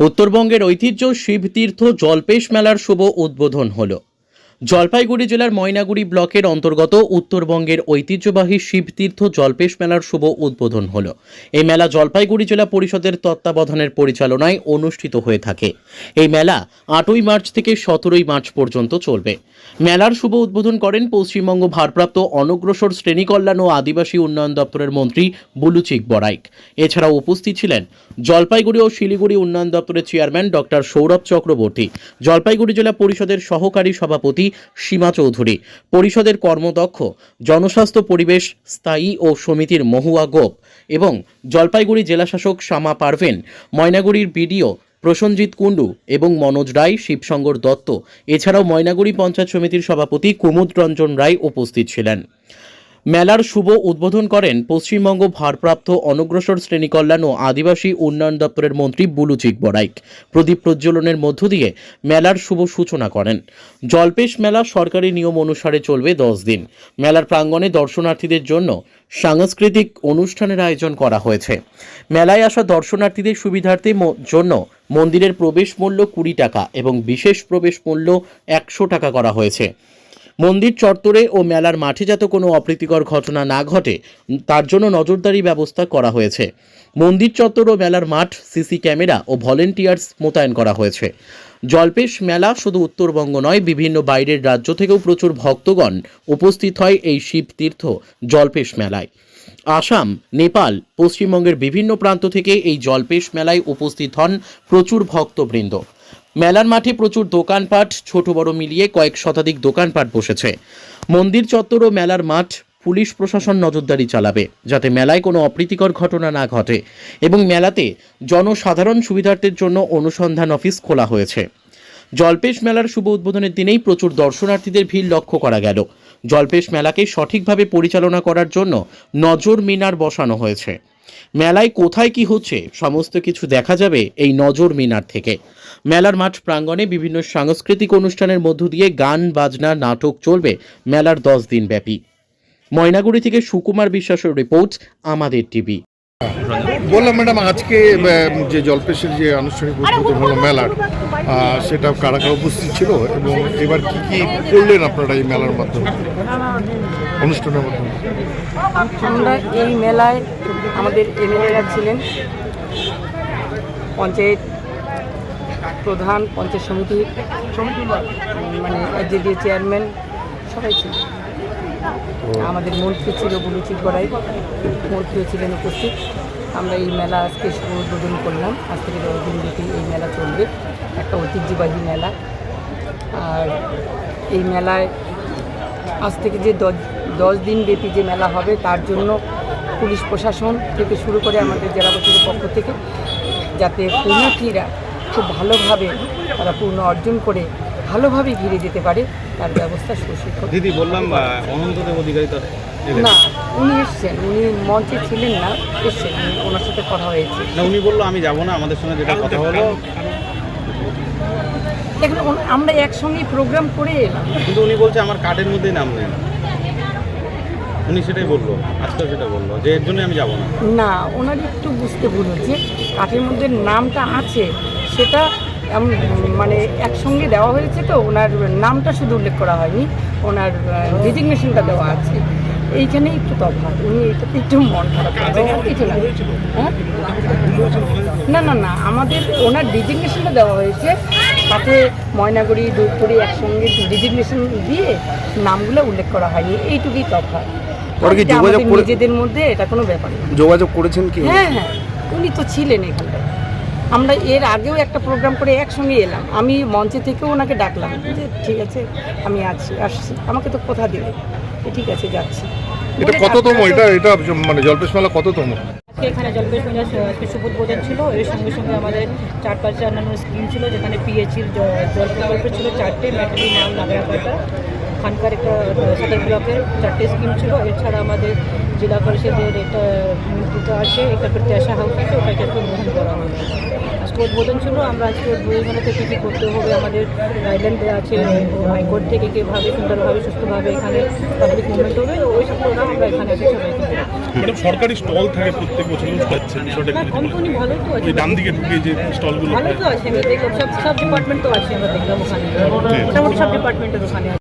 উত্তরবঙ্গের ঐতিহ্য শিবতীর্থ জলপেশ মেলার শুভ উদ্বোধন হলো। জলপাইগুড়ি জেলার ময়নাগুড়ি ব্লকের অন্তর্গত উত্তরবঙ্গের ঐতিহ্যবাহী শিবতীর্থ জলপেশ মেলার শুভ উদ্বোধন হল। এই মেলা জলপাইগুড়ি জেলা পরিষদের তত্ত্বাবধানের পরিচালনায় অনুষ্ঠিত হয়ে থাকে। এই মেলা আটই মার্চ থেকে সতেরোই মার্চ পর্যন্ত চলবে। মেলার শুভ উদ্বোধন করেন পশ্চিমবঙ্গ ভারপ্রাপ্ত অনগ্রসর শ্রেণি কল্যাণ ও আদিবাসী উন্নয়ন দপ্তরের মন্ত্রী বুলুচিক বড়াইক এছাড়াও উপস্থিত ছিলেন জলপাইগুড়ি ও শিলিগুড়ি উন্নয়ন দপ্তরের চেয়ারম্যান ডক্টর সৌরভ চক্রবর্তী। জলপাইগুড়ি জেলা পরিষদের সহকারী সভাপতি সীমা চৌধুরী। পরিষদের কর্মদক্ষ, জনস্বাস্থ্য পরিবেশ, স্থায়ী ও সমিতির মহুয়া গোপ এবং জলপাইগুড়ি জেলাশাসক শ্যামা পারভেন, ময়নাগুড়ির বিডিও প্রসঞ্জিৎ কুণ্ডু এবং মনোজ রায়, শিবশঙ্কর দত্ত। এছাড়াও ময়নাগুড়ি পঞ্চায়েত সমিতির সভাপতি কুমুদ রঞ্জন রায় উপস্থিত ছিলেন। মেলার শুভ উদ্বোধন করেন পশ্চিমবঙ্গ ভারপ্রাপ্ত অনগ্রসর শ্রেণি কল্যাণ ও আদিবাসী উন্নয়ন দপ্তরের মন্ত্রী বুলুচিক বড়াইক। প্রদীপ প্রজ্বলনের মধ্য দিয়ে মেলার শুভ সূচনা করেন। জলপেশ মেলা সরকারি নিয়ম অনুসারে চলবে দশ দিন। মেলার প্রাঙ্গণে দর্শনার্থীদের জন্য সাংস্কৃতিক অনুষ্ঠানের আয়োজন করা হয়েছে। মেলায় আসা দর্শনার্থীদের সুবিধার্থে জন্য মন্দিরের প্রবেশ মূল্য কুড়ি টাকা এবং বিশেষ প্রবেশ মূল্য একশো টাকা করা হয়েছে। মন্দির চত্বরে ও মেলার মাঠে যাতে কোনো অপ্রীতিকর ঘটনা না ঘটে, তার জন্য নজরদারি ব্যবস্থা করা হয়েছে। মন্দির চত্বর ও মেলার মাঠ, সিসি ক্যামেরা ও ভলেন্টিয়ার্স মোতায়েন করা হয়েছে। জলপেশ মেলা শুধু উত্তরবঙ্গ নয়, বিভিন্ন বাইরের রাজ্য থেকেও প্রচুর ভক্তগণ উপস্থিত হয় এই শিব তীর্থ জলপেশ মেলায়। আসাম, নেপাল, পশ্চিমবঙ্গের বিভিন্ন প্রান্ত থেকে এই জলপেশ মেলায় উপস্থিত হন প্রচুর ভক্তবৃন্দ। মেলার মাঠে প্রচুর দোকানপাট, ছোট বড় মিলিয়ে কয়েক শতাধিক দোকানপাট বসেছে। মন্দির চত্বর ও মেলার মাঠ পুলিশ প্রশাসন নজরদারি চালাবে, যাতে মেলায় কোনো অপ্রীতিকর ঘটনা না ঘটে এবং মেলাতে জনসাধারণ সুবিধার্থের জন্য অনুসন্ধান অফিস খোলা হয়েছে। জলপেশ মেলার শুভ উদ্বোধনের দিনেই প্রচুর দর্শনার্থীদের ভিড় লক্ষ্য করা গেল। জলপেশ মেলাকে সঠিকভাবে পরিচালনা করার জন্য নজর মিনার বসানো হয়েছে। মেলায় কোথায় কি হচ্ছে, সমস্ত কিছু দেখা যাবে এই নজর মিনার থেকে। মেলার মাঠ প্রাঙ্গণে বিভিন্ন সাংস্কৃতিক অনুষ্ঠানের মধ্য দিয়ে গান, বাজনা, নাটক চলবে মেলার দশ দিন ব্যাপী ময়নাগুড়ি থেকে সুকুমার বিশ্বাসের রিপোর্ট, আমাদের টিভি। বললাম ম্যাডাম আজকে যে জলপেশের যে আনুষ্ঠানিক উদ্বোধন হলো মেলার সেটা কারা কারা উপস্থিত ছিল এবং এবার কি কি করলেন আপনারা এই মেলার মাধ্যমে? অনুষ্ঠানের মাধ্যমে? আমরা এই মেলায় আমাদের এমএলএরা ছিলেন। পঞ্চায়েত প্রধান পঞ্চায়েত সমিতির মানে এজেডি চেয়ারম্যান সবাই ছিল আমাদের মন্ত্রী ছিল বুলুচিত গড়াই মন্ত্রীও ছিলেন উপস্থিত। আমরা এই মেলা আজকে উদ্বোধন করলাম। আজ থেকে দশ দিন এই মেলা চলবে। একটা ঐতিহ্যবাহী মেলা। আর এই মেলায় আজ থেকে যে দশ দিন ব্যাপী যে মেলা হবে, তার জন্য পুলিশ প্রশাসন থেকে শুরু করে আমাদের জেলা পরিষদের পক্ষ থেকে যাতে পুণ্যার্থীরা খুব ভালোভাবে তারা পূর্ণ অর্জন করে, ভালোভাবে ঘিরে যেতে পারে। তার ব্যবস্থা সুশিক্ষক দিদি বললাম অনন্তদেব অধিকারী না উনি এসছেন উনি মঞ্চে ছিলেন না এসছেন ওনার সাথে কথা হয়েছে। না উনি বলল আমি যাব না আমাদের সঙ্গে যেটা কথা হলো। দেখুন আমরা একসঙ্গেই প্রোগ্রাম করে এলাম। কিন্তু উনি বলছে আমার কার্ডের মধ্যেই নাম নেই। উনি সেটাই বলল আজকেও সেটা বলল যে এর জন্য আমি যাব না। না ওনার একটু বুঝতে ভুল হচ্ছে কাঠের মধ্যে নামটা আছে সেটা মানে একসঙ্গে দেওয়া হয়েছে তো ওনার নামটা শুধু উল্লেখ করা হয়নি ওনার ডিজিগনেশনটা দেওয়া আছে। এইখানে একটু তফাৎ উনি এটাতে একটু মন খারাপ কিছু না। হ্যাঁ? না না না আমাদের ওনার ডিজিগনেশনটা দেওয়া হয়েছে তাতে ময়নাগুড়ি দুধপুরি একসঙ্গে ডিজিগনেশন দিয়ে নামগুলো উল্লেখ করা হয়নি এইটুকুই তফাৎ। নিজেদের মধ্যে এটা কোনো ব্যাপার যোগাযোগ করেছেন কি? হ্যাঁ হ্যাঁ উনি তো ছিলেন এখানটায়। আমরা এর আগেও একটা প্রোগ্রাম করে একসঙ্গে এলাম। আমি মঞ্চে থেকেও ওনাকে ডাকলাম যে ঠিক আছে আমি আছি আসছি। আমাকে তো কথা দিলে। ঠিক আছে যাচ্ছি। এটা কততম? এটা এটা মানে জলপেশ মেলা কততম? আজকে এখানে জলপেশ মেলা আজকে উদ্বোধন ছিল। এর সঙ্গে সঙ্গে আমাদের চার পাঁচটা অন্যান্য স্কিম ছিল যেখানে পিএইচির জল প্রকল্প ছিল চারটে ম্যাটারি নাম নাগরাপাটা খানকার একটা সদর ব্লকের চারটে স্কিম ছিল। এছাড়া আমাদের জেলা পরিষদের একটা দুটো আছে একটা প্রত্যাশা হাউস আছে ওটাকে একটু গ্রহণ করা হয়েছে আজকে উদ্বোধন ছিল আমরা আজকে উদ্বোধনে থেকে কী করতে হবে আমাদের গাইডলাইন দেওয়া আছে হাইকোর্ট থেকে কীভাবে সুন্দরভাবে সুস্থভাবে এখানে পাবলিক মুভমেন্ট হবে ওই সব প্রোগ্রাম আমরা এখানে এসে। ম্যাডাম সরকারি স্টল থাকে প্রত্যেক বছর বলেন। কোম্পানি ভালোই তো আছে। ওই ডান দিকে ঢুকে যে স্টলগুলো ভালোই তো আছে দেখলাম সব সব ডিপার্টমেন্ট তো আছে আমরা দেখলাম ওখানে। মোটামুটি সব ডিপার্টমেন্টের ওখানে আছে।